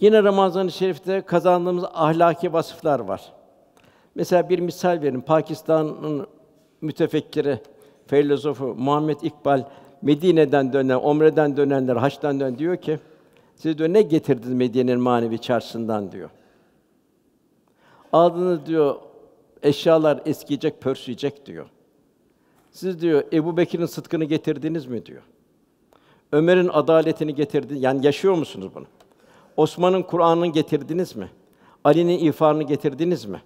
Yine Ramazan-ı Şerif'te kazandığımız ahlaki vasıflar var. Mesela bir misal verin. Pakistan'ın mütefekkiri, filozofu Muhammed İkbal Medine'den dönen, Umre'den dönenler, haçtan dönen diyor ki, siz diyor ne getirdiniz Medine'nin manevi çarşısından diyor. Aldınız diyor eşyalar eskiyecek, pörsüyecek diyor. Siz diyor Ebu Bekir'in sıdkını getirdiniz mi diyor. Ömer'in adaletini getirdiniz. Yani yaşıyor musunuz bunu? Osman'ın Kur'an'ını getirdiniz mi? Ali'nin ifanını getirdiniz mi?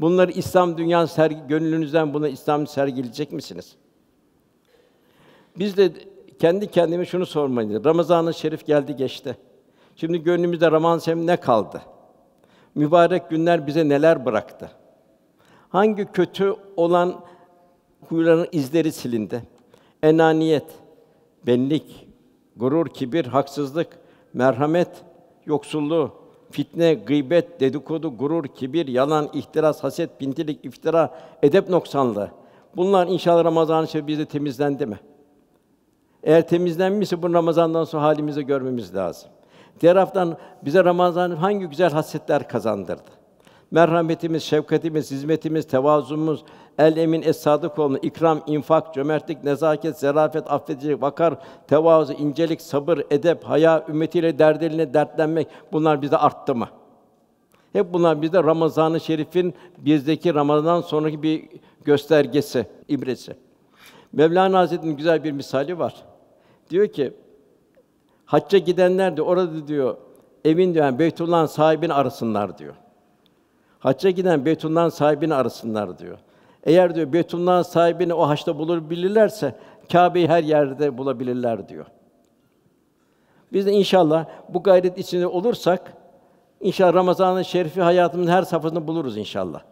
Bunları İslam dünyası sergi gönlünüzden buna İslam sergileyecek misiniz? Biz de kendi kendime şunu sormalıyız. Ramazan-ı Şerif geldi geçti. Şimdi gönlümüzde Ramazan-ı Şerif ne kaldı? Mübarek günler bize neler bıraktı? Hangi kötü olan huyların izleri silindi? Enaniyet, benlik, gurur, kibir, haksızlık, merhamet, yoksulluğu, fitne, gıybet, dedikodu, gurur, kibir, yalan, ihtiras, haset, pintilik, iftira, edep noksanlığı. Bunlar inşallah Ramazan-ı Şerif bizde temizlendi mi? Eğer temizlenmişse bu Ramazan'dan sonra halimizi görmemiz lazım. Diğer taraftan bize Ramazan hangi güzel hasletler kazandırdı. Merhametimiz, şefkatimiz, hizmetimiz, tevazumuz, el emin es olma, ikram, infak, cömertlik, nezaket, zarafet, affedicilik, vakar, tevazu, incelik, sabır, edep, haya, ümmetiyle derdiline dertlenmek bunlar bize arttı mı? Hep bunlar bizde Ramazan-ı Şerif'in bizdeki Ramazan sonraki bir göstergesi, ibresi. Mevlana Hazretleri'nin güzel bir misali var. Diyor ki hacca gidenler de orada diyor evin diyor yani Beytullah'ın sahibini arasınlar diyor. Hacca giden Beytullah'ın sahibini arasınlar diyor. Eğer diyor Beytullah'ın sahibini o haçta bulabilirlerse Kâbe'yi her yerde bulabilirler diyor. Biz de inşallah bu gayret içinde olursak inşallah Ramazan-ı Şerifi hayatımızın her safhasında buluruz inşallah.